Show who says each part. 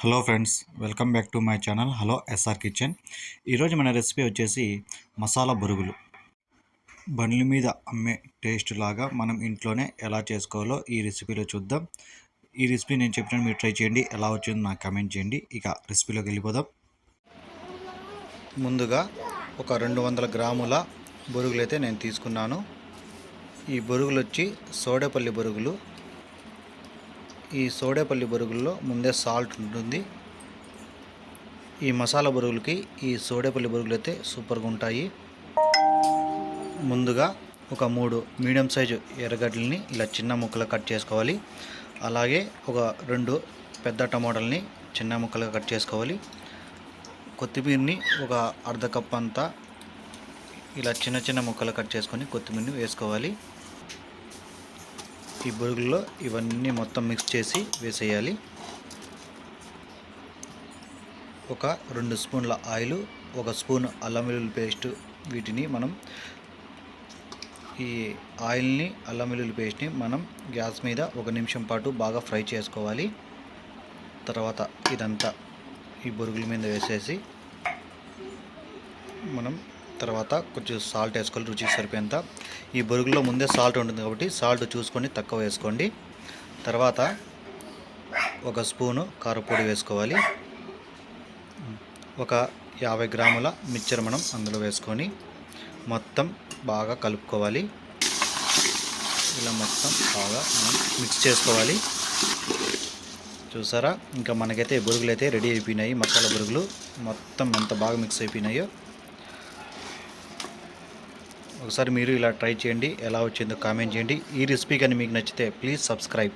Speaker 1: Hello friends welcome back to my channel hello SR kitchen ఈరోజు మన recipe వచ్చేసి మసాలా బొరుగులు. బండ్ల మీద అమ్మే టేస్ట్ లాగా మనం ఇంట్లోనే ఎలా చేసుకోవాలో ఈ రెసిపీలో చూద్దాం. ఈ రెసిపీ నేను చెప్పిన మీరు ట్రై చేయండి ఎలా వచ్చిందో నాకు కమెంట్ చేయండి. ఇక రెసిపీలోకి వెళ్ళిపోదాం. ముందుగా ఒక రెండు వందల గ్రాముల బొరుగులు అయితే నేను తీసుకున్నాను. ఈ బొరుగులు వచ్చి సోడేపల్లి బొరుగులు ఈ సోడేపల్లి బొరుగుల్లో ముందే సాల్ట్ ఉంటుంది. ఈ మసాలా బొరుగులకి ఈ సోడేపల్లి బొరుగులు అయితే సూపర్గా ఉంటాయి. ముందుగా ఒక మూడు మీడియం సైజు ఎర్రగడ్డల్ని ఇలా చిన్న ముక్కలు కట్ చేసుకోవాలి. అలాగే ఒక రెండు పెద్ద టమాటాలని చిన్న ముక్కలుగా కట్ చేసుకోవాలి. కొత్తిమీరిని ఒక అర్ధ కప్ అంతా ఇలా చిన్న చిన్న ముక్కలు కట్ చేసుకొని కొత్తిమీరిని వేసుకోవాలి. ఈ బొరుగుల్లో ఇవన్నీ మొత్తం మిక్స్ చేసి వేసేయాలి. ఒక రెండు స్పూన్ల ఆయిల్ ఒక స్పూన్ అల్లం వెల్లుల్లి పేస్ట్ వీటిని మనం ఈ ఆయిల్ని అల్లం వెల్లుల్లి పేస్ట్ని మనం గ్యాస్ మీద ఒక నిమిషం పాటు బాగా ఫ్రై చేసుకోవాలి. తర్వాత ఇదంతా ఈ బొరుగుల మీద వేసేసి మనం తర్వాత కొంచెం సాల్ట్ వేసుకోవాలి రుచికి సరిపోయేంత. ఈ బొరుగులో ముందే సాల్ట్ ఉంటుంది కాబట్టి సాల్ట్ చూసుకొని తక్కువ వేసుకోండి. తర్వాత ఒక స్పూను కారపొడి వేసుకోవాలి. ఒక యాభై గ్రాముల మిక్చర్ మనం అందులో వేసుకొని మొత్తం బాగా కలుపుకోవాలి. ఇలా మొత్తం బాగా మనం మిక్స్ చేసుకోవాలి. చూసారా? ఇంకా మనకైతే బురుగులు అయితే రెడీ అయిపోయినాయి. మసాలా బురుగులు మొత్తం ఎంత బాగా మిక్స్ అయిపోయినాయో. ఒకసారి మీరు ఇలా ట్రై చేయండి ఎలా వచ్చిందో కామెంట్ చేయండి. ఈ రెసిపీ కానీ మీకు నచ్చితే ప్లీజ్ సబ్స్క్రైబ్.